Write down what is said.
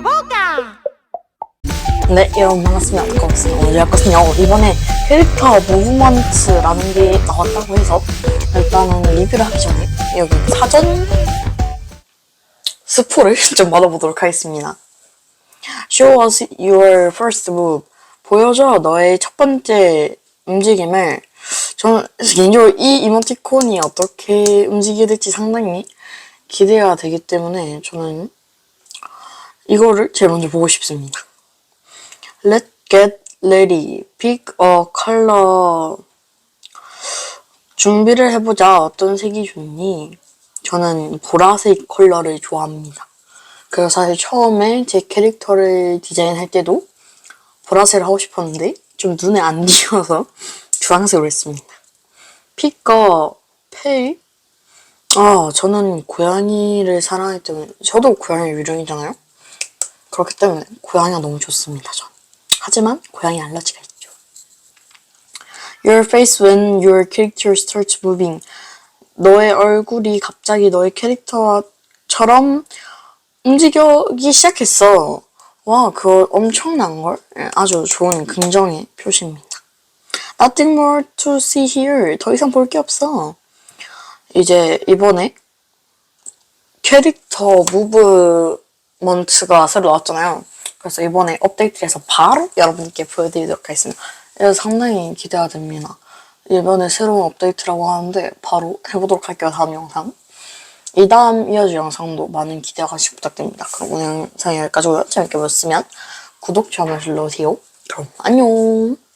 Boca. 네, 여러분 반갑습니다. 거기서 오늘 였거든요. 이번에 캐릭터 무브먼트라는 게 나왔다고 해서 일단은 리뷰를 하기 전에 여기 사전 스포를 좀 받아보도록 하겠습니다. Show us your first move. 보여줘 너의 첫 번째 움직임을 저는 개인적으로 이 이모티콘이 어떻게 움직이게 될지 상당히 기대가 되기 때문에 저는 이거를 제일 먼저 보고 싶습니다. Let's get ready. Pick a color. 준비를 해보자. 어떤 색이 좋니? 저는 보라색 컬러를 좋아합니다. 그래서 사실 처음에 제 캐릭터를 디자인할 때도 보라색을 하고 싶었는데 좀 눈에 안 띄어서 주황색으로 했습니다. A pale. 아, 저는 고양이를 사랑하기 때문에 저도 고양이 유령이잖아요. 그렇기 때문에 고양이가 너무 좋습니다. 전. 하지만 고양이 알러지가 있죠. Your face when your character starts moving. 너의 얼굴이 갑자기 너의 캐릭터처럼 움직이기 시작했어. 와, 그거 엄청난 걸? 예, 아주 좋은 긍정의 표시입니다. Nothing more to see here. 더 이상 볼 게 없어. 이제 이번에 캐릭터 무브먼트가 새로 나왔잖아요. 그래서 이번에 업데이트해서 바로 여러분께 보여드리도록 하겠습니다. 그래서 상당히 기대가 됩니다. 이번에 새로운 업데이트라고 하는데 바로 해보도록 할게요. 다음 영상. 이 다음 이어질 영상도 많은 기대 관심 부탁드립니다. 그럼 오늘 영상 여기까지고요. 재밌게 보셨으면 구독, 좋아요 눌러주세요. 그럼 안녕.